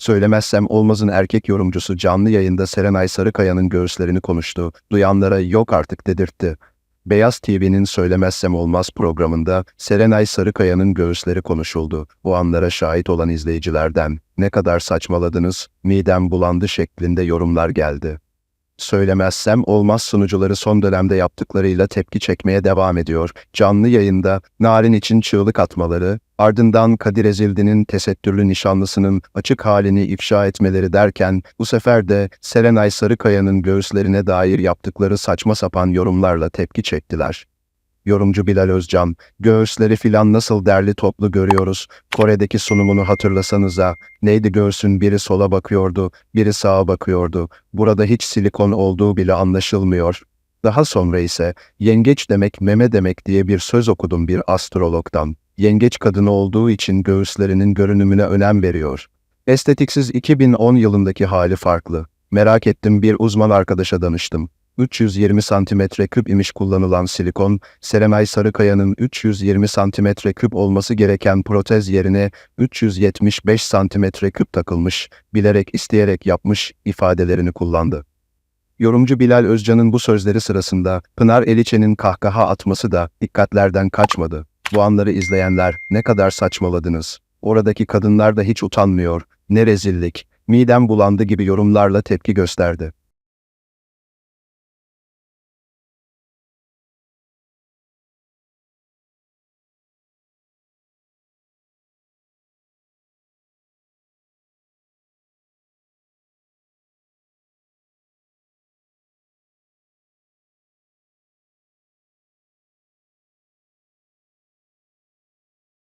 Söylemezsem olmazın erkek yorumcusu canlı yayında Serenay Sarıkaya'nın göğüslerini konuştu. Duyanlara yok artık dedirtti. Beyaz TV'nin Söylemezsem Olmaz programında Serenay Sarıkaya'nın göğüsleri konuşuldu. Bu anlara şahit olan izleyicilerden ne kadar saçmaladınız, midem bulandı şeklinde yorumlar geldi. Söylemezsem olmaz sunucuları son dönemde yaptıklarıyla tepki çekmeye devam ediyor. Canlı yayında Narin için çığlık atmaları, ardından Kadir Ezildi'nin tesettürlü nişanlısının açık halini ifşa etmeleri derken bu sefer de Serenay Sarıkaya'nın göğüslerine dair yaptıkları saçma sapan yorumlarla tepki çektiler. Yorumcu Bilal Özcan, göğüsleri filan nasıl derli toplu görüyoruz, Kore'deki sunumunu hatırlasanıza, neydi göğsün biri sola bakıyordu, biri sağa bakıyordu, burada hiç silikon olduğu bile anlaşılmıyor. Daha sonra ise, yengeç demek meme demek diye bir söz okudum bir astrologdan. Yengeç kadını olduğu için göğüslerinin görünümüne önem veriyor. Estetiksiz 2010 yılındaki hali farklı. Merak ettim bir uzman arkadaşa danıştım. 320 santimetre küp imiş kullanılan silikon, Serenay Sarıkaya'nın 320 santimetre küp olması gereken protez yerine 375 santimetre küp takılmış, bilerek isteyerek yapmış ifadelerini kullandı. Yorumcu Bilal Özcan'ın bu sözleri sırasında Pınar Eliçe'nin kahkaha atması da dikkatlerden kaçmadı. Bu anları izleyenler ne kadar saçmaladınız. Oradaki kadınlar da hiç utanmıyor. Ne rezillik, midem bulandı gibi yorumlarla tepki gösterdi.